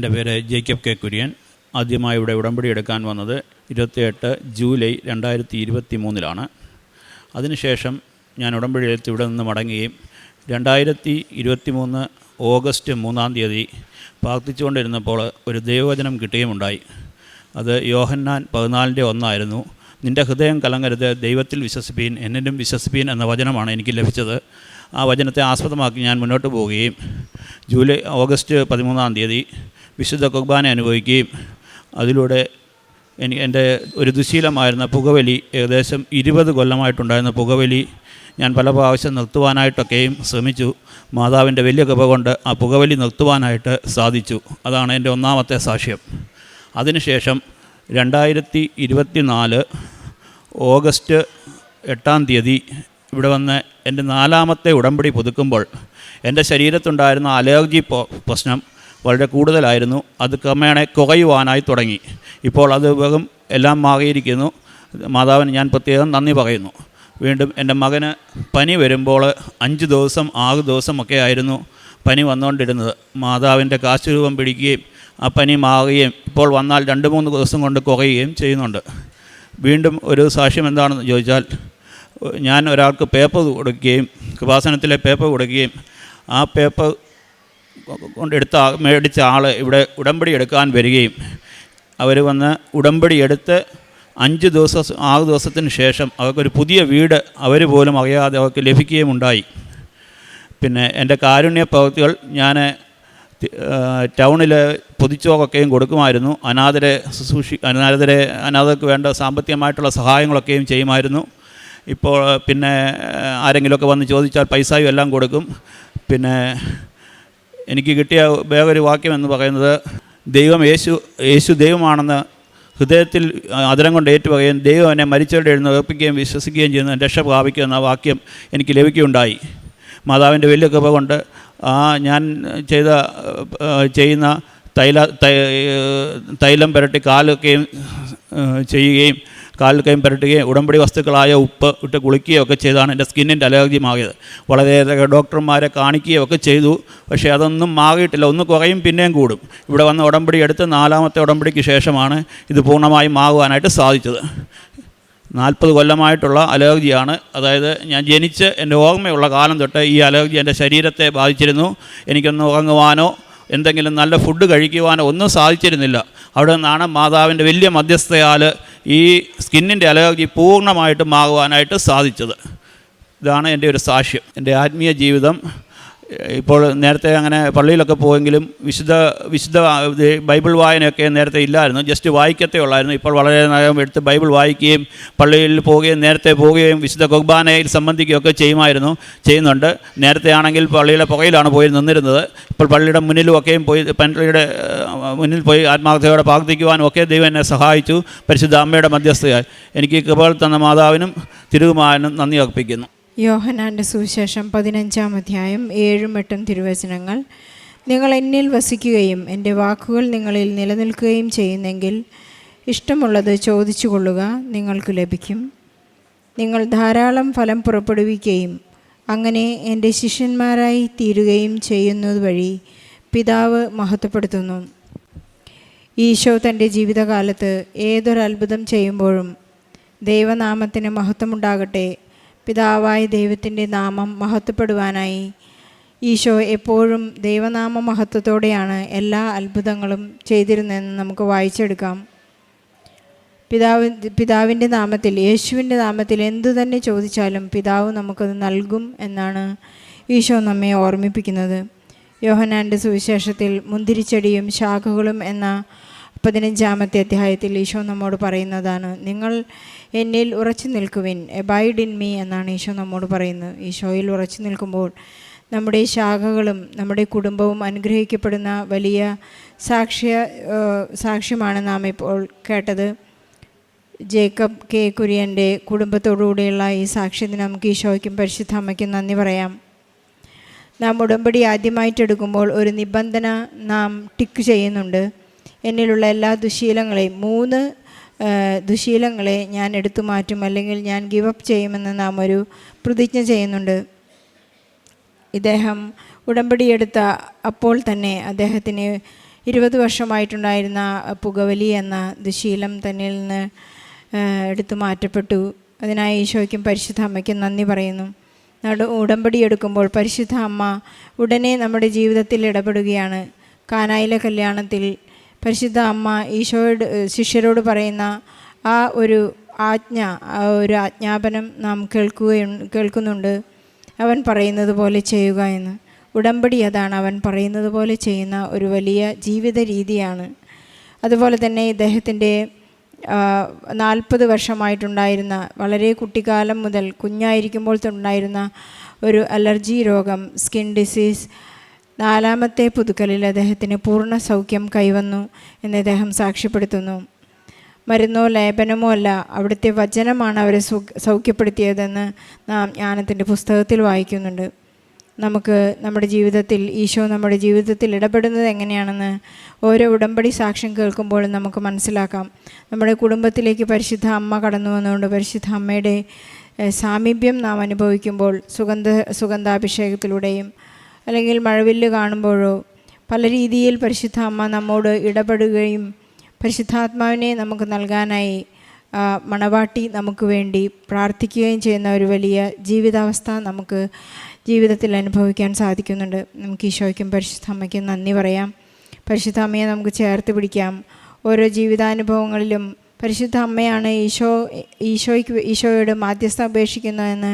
എന്റെ പേര് Jacob K Kurian. ആദ്യമായി ഇവിടെ ഉടമ്പടി എടുക്കാൻ വന്നത് ഇരുപത്തിയെട്ട് ജൂലൈ രണ്ടായിരത്തി ഇരുപത്തി മൂന്നിലാണ് അതിനുശേഷം ഞാൻ ഉടമ്പടി എടുത്ത് ഇവിടെ നിന്ന് മടങ്ങുകയും രണ്ടായിരത്തി ഇരുപത്തി മൂന്ന് ഓഗസ്റ്റ് മൂന്നാം തീയതി പ്രാർത്ഥിച്ചുകൊണ്ടിരുന്നപ്പോൾ ഒരു ദൈവവചനം കിട്ടുകയുമുണ്ടായി. അത് യോഹന്നാൻ പതിനാലിന്റെ ഒന്നായിരുന്നു. നിന്റെ ഹൃദയം കലങ്ങരുത് ദൈവത്തിൽ വിശ്വസിപ്പീൻ എന്നിലും വിശ്വസിപ്പീൻ എന്ന വചനമാണ് എനിക്ക് ലഭിച്ചത്. ആ വചനത്തെ ആസ്പദമാക്കി ഞാൻ മുന്നോട്ട് പോവുകയും ജൂലൈ ഓഗസ്റ്റ് പതിമൂന്നാം തീയതി വിശുദ്ധ കുർബാന അനുഭവിക്കുകയും അതിലൂടെ എനിക്ക് എന്റെ ഒരു ദുശീലമായിരുന്ന പുകവലി ഏകദേശം ഇരുപത് കൊല്ലമായിട്ടുണ്ടായിരുന്ന പുകവലി ഞാൻ പല പ്രാവശ്യം നിർത്തുവാനായിട്ടൊക്കെയും ശ്രമിച്ചു. മാതാവിന്റെ വലിയ കൃപ കൊണ്ട് ആ പുകവലി നിർത്തുവാനായിട്ട് സാധിച്ചു. അതാണ് എന്റെ ഒന്നാമത്തെ സാക്ഷ്യം. അതിനുശേഷം രണ്ടായിരത്തി ഇരുപത്തി നാല് ഓഗസ്റ്റ് എട്ടാം തീയതി ഇവിടെ വന്ന് എന്റെ നാലാമത്തെ ഉടമ്പടി പുതുക്കുമ്പോൾ എന്റെ ശരീരത്തുണ്ടായിരുന്ന അലർജി പ്രശ്നം വളരെ കൂടുതലായിരുന്നു. അത് ക്രമേണ കുറയുവാനായി തുടങ്ങി. ഇപ്പോൾ അത് വെറും എല്ലാം മാറിയിരിക്കുന്നു. മാതാവിന് ഞാൻ പ്രത്യേകം നന്ദി പറയുന്നു. വീണ്ടും എന്റെ മകന് പനി വരുമ്പോൾ അഞ്ച് ദിവസം ആറ് ദിവസമൊക്കെ ആയിരുന്നു പനി വന്നുകൊണ്ടിരുന്നത്. മാതാവിന്റെ കാശുരൂപം പിടിക്കുകയും ആ പനി മാറുകയും ഇപ്പോൾ വന്നാൽ രണ്ട് മൂന്ന് ദിവസം കൊണ്ട് കുറയുകയും ചെയ്യുന്നുണ്ട്. വീണ്ടും ഒരു സാക്ഷ്യം എന്താണെന്ന് ചോദിച്ചാൽ ഞാൻ ഒരാൾക്ക് പേപ്പർ കൊടുക്കുകയും കൃപാസനത്തിലെ പേപ്പർ കൊടുക്കുകയും ആ പേപ്പർ കൊണ്ടെടുത്ത മേടിച്ച ആൾ ഇവിടെ ഉടമ്പടി എടുക്കാൻ വരികയും അവർ വന്ന് ഉടമ്പടി എടുത്ത് അഞ്ച് ദിവസം ആറ് ദിവസത്തിന് ശേഷം അവർക്കൊരു പുതിയ വീട് അവർ പോലും അറിയാതെ അവർക്ക് ലഭിക്കുകയും ഉണ്ടായി. പിന്നെ എന്റെ കാരുണ്യ പ്രവൃത്തികൾ ഞാൻ ടൗണിൽ പൊതിച്ചോക്കൊക്കെയും കൊടുക്കുമായിരുന്നു. അനാഥരെ ശുശ്രൂഷി അനാഥരെ അനാഥർക്ക് വേണ്ട സാമ്പത്തികമായിട്ടുള്ള സഹായങ്ങളൊക്കെയും ചെയ്യുമായിരുന്നു. ഇപ്പോൾ പിന്നെ ആരെങ്കിലുമൊക്കെ വന്ന് ചോദിച്ചാൽ പൈസയും എല്ലാം കൊടുക്കും. പിന്നെ എനിക്ക് കിട്ടിയ വേറൊരു വാക്യം എന്ന് പറയുന്നത് ദൈവം യേശു യേശു ദൈവമാണെന്ന് ഹൃദയത്തിൽ അതിരം കൊണ്ട് ഏറ്റുപറയുകയും ദൈവം എന്നെ മരിച്ചവരുടെ എഴുന്നേൽപ്പിക്കുകയും വിശ്വസിക്കുകയും ചെയ്യുന്ന രക്ഷ പ്രാപിക്കുക എന്ന വാക്യം എനിക്ക് ലഭിക്കുകയുണ്ടായി. മാതാവിന്റെ വലിയ കൃപ കൊണ്ട് ആ ഞാൻ ചെയ്ത ചെയ്യുന്ന തൈല തൈലം പുരട്ടി കാലൊക്കെയും ഏഹ്, ചെയ്യുകയും കൈയും പുരട്ടുകയും ഉടമ്പടി വസ്തുക്കളായ ഉപ്പ് ഇട്ട് കുളിക്കുകയോ ഒക്കെ ചെയ്താണ് എന്റെ സ്കിന്നിന്റെ അലർജി മാറിയത് വളരെയേറെ ഡോക്ടർമാരെ കാണിക്കുകയോ ഒക്കെ ചെയ്തു. പക്ഷേ അതൊന്നും മാറിയിട്ടില്ല. ഒന്ന് കുറയും പിന്നെയും കൂടും. ഇവിടെ വന്ന ഉടമ്പടി എടുത്ത് നാലാമത്തെ ഉടമ്പടിക്ക് ശേഷമാണ് ഇത് പൂർണമായും മാറുവാനായിട്ട് സാധിച്ചത്. നാൽപ്പത് കൊല്ലമായിട്ടുള്ള അലർജിയാണ്. അതായത് ഞാൻ ജനിച്ച് എന്റെ ഓർമ്മയുള്ള കാലം തൊട്ട് ഈ അലർജി എന്റെ ശരീരത്തെ ബാധിച്ചിരുന്നു. എനിക്കൊന്ന് ഉറങ്ങുവാനോ എന്തെങ്കിലും നല്ല ഫുഡ് കഴിക്കുവാനോ ഒന്നും സാധിച്ചിരുന്നില്ല. അവിടെ നിന്നാണ് മാതാവിന്റെ വലിയ മധ്യസ്ഥയാൽ ഈ സ്കിന്നിന്റെ അലർജി പൂർണമായിട്ടും മാറുവാനായിട്ട് സാധിച്ചത്. ഇതാണ് എന്റെ ഒരു സാക്ഷ്യം. എന്റെ ആത്മീയ ജീവിതം ഇപ്പോൾ നേരത്തെ അങ്ങനെ പള്ളിയിലൊക്കെ പോയെങ്കിലും വിശുദ്ധ വിശുദ്ധ ബൈബിൾ വായനയൊക്കെ നേരത്തെ ഇല്ലായിരുന്നു. ജസ്റ്റ് വായിക്കത്തേ ഉള്ളായിരുന്നു. ഇപ്പോൾ വളരെ നേരം എടുത്ത് ബൈബിൾ വായിക്കുകയും പള്ളിയിൽ പോവുകയും നേരത്തെ പോവുകയും വിശുദ്ധ കുർബാനയിൽ സംബന്ധിക്കുകയൊക്കെ ചെയ്യുമായിരുന്നു ചെയ്യുന്നുണ്ട്. നേരത്തെ ആണെങ്കിൽ പള്ളിയുടെ പുകയിലാണ് പോയി നിന്നിരുന്നത്. ഇപ്പോൾ പള്ളിയുടെ മുന്നിലുമൊക്കെയും പോയി പള്ളിയുടെ മുന്നിൽ പോയി ആത്മാർത്ഥതയോടെ പ്രാർത്ഥിക്കുവാനും ഒക്കെ ദൈവം എന്നെ സഹായിച്ചു. പരിശുദ്ധ അമ്മയുടെ മധ്യസ്ഥയായി. എനിക്ക് കൃപകൾ തന്ന മാതാവിനും തിരുകുമാരനും നന്ദി അർപ്പിക്കുന്നു. യോഹനാന്റെ സുവിശേഷം പതിനഞ്ചാം അധ്യായം ഏഴും എട്ടും തിരുവചനങ്ങൾ. നിങ്ങൾ എന്നിൽ വസിക്കുകയും എന്റെ വാക്കുകൾ നിങ്ങളിൽ നിലനിൽക്കുകയും ചെയ്യുന്നെങ്കിൽ ഇഷ്ടമുള്ളത് ചോദിച്ചു കൊള്ളുക നിങ്ങൾക്ക് ലഭിക്കും. നിങ്ങൾ ധാരാളം ഫലം പുറപ്പെടുവിക്കുകയും അങ്ങനെ എന്റെ ശിഷ്യന്മാരായി തീരുകയും ചെയ്യുന്നത് വഴി പിതാവ് മഹത്വപ്പെടുത്തുന്നു. ഈശോ തന്റെ ജീവിതകാലത്ത് ഏതൊരത്ഭുതം ചെയ്യുമ്പോഴും ദൈവനാമത്തിന് മഹത്വമുണ്ടാകട്ടെ പിതാവായ ദൈവത്തിന്റെ നാമം മഹത്വപ്പെടുവാനായി. ഈശോ എപ്പോഴും ദൈവനാമ മഹത്വത്തോടെയാണ് എല്ലാ അത്ഭുതങ്ങളും ചെയ്തിരുന്നതെന്ന് നമുക്ക് വായിച്ചെടുക്കാം. പിതാവ് പിതാവിന്റെ നാമത്തിൽ യേശുവിന്റെ നാമത്തിൽ എന്തു തന്നെ ചോദിച്ചാലും പിതാവ് നമുക്കത് നൽകും എന്നാണ് ഈശോ നമ്മെ ഓർമ്മിപ്പിക്കുന്നത്. യോഹനാന്റെ സുവിശേഷത്തിൽ മുന്തിരിച്ചെടിയും ശാഖകളും എന്ന പതിനഞ്ചാമത്തെ അധ്യായത്തിൽ ഈശോ നമ്മോട് പറയുന്നതാണ് നിങ്ങൾ എന്നിൽ ഉറച്ചു നിൽക്കുവിൻ. എബൈഡ് ഇൻ മീ എന്നാണ് ഈശോ നമ്മോട് പറയുന്നത്. ഈശോയിൽ ഉറച്ചു നിൽക്കുമ്പോൾ നമ്മുടെ ശാഖകളും നമ്മുടെ കുടുംബവും അനുഗ്രഹിക്കപ്പെടുന്ന വലിയ സാക്ഷ്യ സാക്ഷ്യമാണ് നാം ഇപ്പോൾ കേട്ടത്. ജേക്കബ് കെ. കുര്യന്റെ കുടുംബത്തോടുകൂടിയുള്ള ഈ സാക്ഷ്യത്തിന് നമുക്ക് ഈശോയ്ക്കും പരിശുദ്ധ അമ്മയ്ക്കും നന്ദി പറയാം. നാം ഉടമ്പടി ആദ്യമായിട്ടെടുക്കുമ്പോൾ ഒരു നിബന്ധന നാം ടിക്ക് ചെയ്യുന്നുണ്ട്. എന്നിലുള്ള എല്ലാ ദുശീലങ്ങളെയും മൂന്ന് ദുശീലങ്ങളെ ഞാൻ എടുത്തു മാറ്റും അല്ലെങ്കിൽ ഞാൻ ഗിവ് അപ്പ് ചെയ്യുമെന്ന് നാം ഒരു പ്രതിജ്ഞ ചെയ്യുന്നുണ്ട്. ഇദ്ദേഹം ഉടമ്പടിയെടുത്ത അപ്പോൾ തന്നെ അദ്ദേഹത്തിന് ഇരുപത് വർഷമായിട്ടുണ്ടായിരുന്ന പുകവലി എന്ന ദുശീലം തന്നിൽ നിന്ന് എടുത്തു മാറ്റപ്പെട്ടു. അതിനായി ഈശോയ്ക്കും പരിശുദ്ധ അമ്മയ്ക്കും നന്ദി പറയുന്നു. ഉടമ്പടി എടുക്കുമ്പോൾ പരിശുദ്ധ അമ്മ ഉടനെ നമ്മുടെ ജീവിതത്തിൽ ഇടപെടുകയാണ്. കാനായിലെ കല്യാണത്തിൽ പരിശുദ്ധ അമ്മ ഈശോയോട് ശിഷ്യരോട് പറയുന്ന ആ ഒരു ആജ്ഞ ആ ഒരു ആജ്ഞാപനം നാം കേൾക്കുകയും കേൾക്കുന്നുണ്ട്. അവൻ പറയുന്നത് പോലെ ചെയ്യുക എന്ന്. ഉടമ്പടി അതാണ് അവൻ പറയുന്നത് പോലെ ചെയ്യുന്ന ഒരു വലിയ ജീവിത രീതിയാണ്. അതുപോലെ തന്നെ ഇദ്ദേഹത്തിന്റെ നാൽപ്പത് വർഷമായിട്ടുണ്ടായിരുന്ന വളരെ കുട്ടിക്കാലം മുതൽ കുഞ്ഞായിരിക്കുമ്പോൾ ഉണ്ടായിരുന്ന ഒരു അലർജി രോഗം സ്കിൻ ഡിസീസ് നാലാമത്തെ പുതുക്കലിൽ അദ്ദേഹത്തിന് പൂർണ സൗഖ്യം കൈവന്നു എന്ന് അദ്ദേഹം സാക്ഷ്യപ്പെടുത്തുന്നു. മരുന്നോ ലേപനമോ അല്ല അവിടുത്തെ വചനമാണ് അവരെ സൗഖ്യപ്പെടുത്തിയതെന്ന് നാം ജ്ഞാനത്തിന്റെ പുസ്തകത്തിൽ വായിക്കുന്നുണ്ട്. നമുക്ക് നമ്മുടെ ജീവിതത്തിൽ ഈശോ നമ്മുടെ ജീവിതത്തിൽ ഇടപെടുന്നത് എങ്ങനെയാണെന്ന് ഓരോ ഉടമ്പടി സാക്ഷ്യം കേൾക്കുമ്പോഴും നമുക്ക് മനസ്സിലാക്കാം. നമ്മുടെ കുടുംബത്തിലേക്ക് പരിശുദ്ധ അമ്മ കടന്നു വന്നുകൊണ്ട് പരിശുദ്ധ അമ്മയുടെ സാമീപ്യം നാം അനുഭവിക്കുമ്പോൾ സുഗന്ധ സുഗന്ധാഭിഷേകത്തിലൂടെയും അല്ലെങ്കിൽ മഴവില്ല് കാണുമ്പോഴോ പല രീതിയിൽ പരിശുദ്ധ അമ്മ നമ്മോട് ഇടപെടുകയും പരിശുദ്ധാത്മാവിനെ നമുക്ക് നൽകാനായി മണവാട്ടി നമുക്ക് വേണ്ടി പ്രാർത്ഥിക്കുകയും ചെയ്യുന്ന ഒരു വലിയ ജീവിതാവസ്ഥ നമുക്ക് ജീവിതത്തിൽ അനുഭവിക്കാൻ സാധിക്കുന്നുണ്ട്. നമുക്ക് ഈശോയ്ക്കും പരിശുദ്ധ അമ്മയ്ക്കും നന്ദി പറയാം. പരിശുദ്ധ അമ്മയെ നമുക്ക് ചേർത്ത് പിടിക്കാം. ഓരോ ജീവിതാനുഭവങ്ങളിലും പരിശുദ്ധ അമ്മയാണ് ഈശോ ഈശോയ്ക്ക് ഈശോയോട് മാധ്യസ്ഥ അപേക്ഷിക്കുന്നതെന്ന്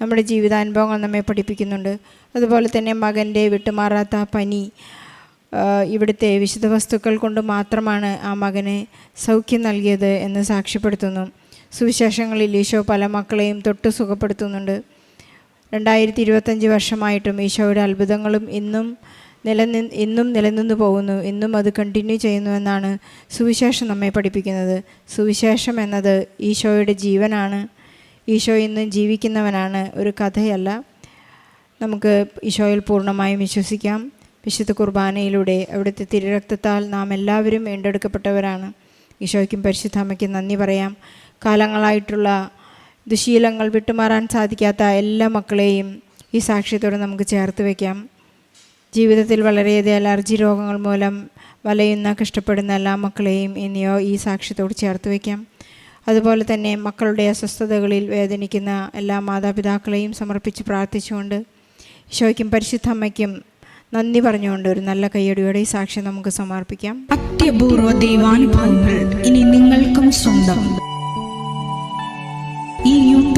നമ്മുടെ ജീവിതാനുഭവങ്ങൾ നമ്മെ പഠിപ്പിക്കുന്നുണ്ട്. അതുപോലെ തന്നെ മകന്റെ വിട്ടുമാറാത്ത പനി ഇവിടുത്തെ വിശുദ്ധ വസ്തുക്കൾ കൊണ്ട് മാത്രമാണ് ആ മകന് സൗഖ്യം നൽകിയത് എന്ന് സാക്ഷ്യപ്പെടുത്തുന്നു. സുവിശേഷങ്ങളിൽ ഈശോ പല മക്കളെയും തൊട്ട് സുഖപ്പെടുത്തുന്നുണ്ട്. രണ്ടായിരത്തി ഇരുപത്തഞ്ച് വർഷമായിട്ടും ഈശോയുടെ അത്ഭുതങ്ങളും ഇന്നും നിലനി ഇന്നും നിലനിന്ന് പോകുന്നു. ഇന്നും അത് കണ്ടിന്യൂ ചെയ്യുന്നു എന്നാണ് സുവിശേഷം നമ്മെ പഠിപ്പിക്കുന്നത്. സുവിശേഷം എന്നത് ഈശോയുടെ ജീവനാണ്. ഈശോ ഇന്നും ജീവിക്കുന്നവനാണ്. ഒരു കഥയല്ല. നമുക്ക് ഈശോയിൽ പൂർണമായും വിശ്വസിക്കാം. വിശുദ്ധ കുർബാനയിലൂടെ അവിടുത്തെ തിരുരക്തത്താൽ നാം എല്ലാവരും വീണ്ടെടുക്കപ്പെട്ടവരാണ്. ഈശോയ്ക്കും പരിശുദ്ധാമയ്ക്കും നന്ദി പറയാം. കാലങ്ങളായിട്ടുള്ള ദുശീലങ്ങൾ വിട്ടുമാറാൻ സാധിക്കാത്ത എല്ലാ മക്കളെയും ഈ സാക്ഷ്യത്തോടെ നമുക്ക് ചേർത്ത് വയ്ക്കാം ജീവിതത്തിൽ വളരെയധികം അലർജി രോഗങ്ങൾ മൂലം വലയുന്ന കഷ്ടപ്പെടുന്ന എല്ലാ മക്കളെയും ഇനിയോ ഈ സാക്ഷ്യത്തോട് ചേർത്ത് വയ്ക്കാം. അതുപോലെ തന്നെ മക്കളുടെ അസ്വസ്ഥതകളിൽ വേദനിക്കുന്ന എല്ലാ മാതാപിതാക്കളെയും സമർപ്പിച്ച് പ്രാർത്ഥിച്ചുകൊണ്ട് ഈശോയ്ക്കും പരിശുദ്ധ അമ്മയ്ക്കും നന്ദി പറഞ്ഞുകൊണ്ട് ഒരു നല്ല കയ്യടിയോടെ ഈ സാക്ഷ്യം നമുക്ക് സമർപ്പിക്കാം. അത്യപൂർവ ദൈവാനുഭവങ്ങൾ ഇനി നിങ്ങൾക്കും സ്വന്തം. ഈ യൂട്യൂബ്